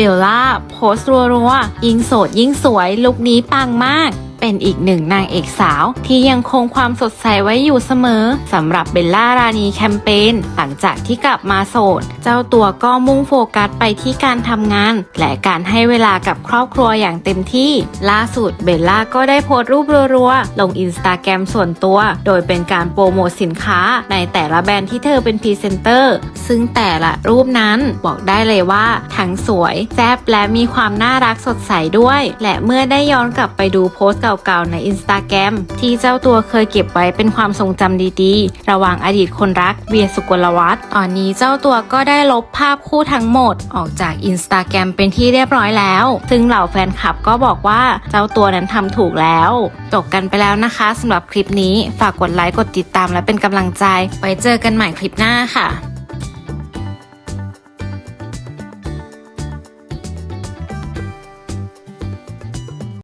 เบลล่าโพสต์รัวๆ ยิงโสดยิ่งสวยลุคนี้ปังมาก เป็นอีกหนึ่งนางเอกสาว ที่ยังคงความสดใสไว้อยู่เสมอสำหรับเบลล่ารานีแคมเปญหลังจากที่กลับมาโสด เจ้าตัวก็มุ่งโฟกัสไปที่การทำงาน และการให้เวลากับครอบครัวอย่างเต็มที่ ล่าสุดเบลล่าก็ได้โพสต์รูปรัวๆ ลงอินสตาแกรมส่วนตัว โดยเป็นการโปรโมทสินค้า ในแต่ละแบรนด์ที่เธอเป็นพรีเซนเตอร์ ซึ่งแต่ละรูปนั้นบอกได้เลยว่า ทั้งสวยแซ่บและมีความน่ารักสดใสด้วย และเมื่อได้ย้อนกลับไปดูโพสต์เก่าๆในอินสตาแกรมที่เจ้าตัวเคยเก็บไว้เป็นความทรงจำดีๆ ระหว่างอดีตคนรักเวียสุกลวัฒน์ตอนนี้เจ้าตัวก็ได้ลบภาพคู่ทั้งหมด ออกจากอินสตาแกรมเป็นที่เรียบร้อยแล้ว ซึ่งเหล่าแฟนคลับก็บอกว่าเจ้าตัวนั้นทำถูกแล้วจบกันไปแล้วนะคะสำหรับคลิปนี้ฝากกดไลค์กดติดตามและเป็นกำลังใจ ไว้เจอกันใหม่คลิปหน้าค่ะ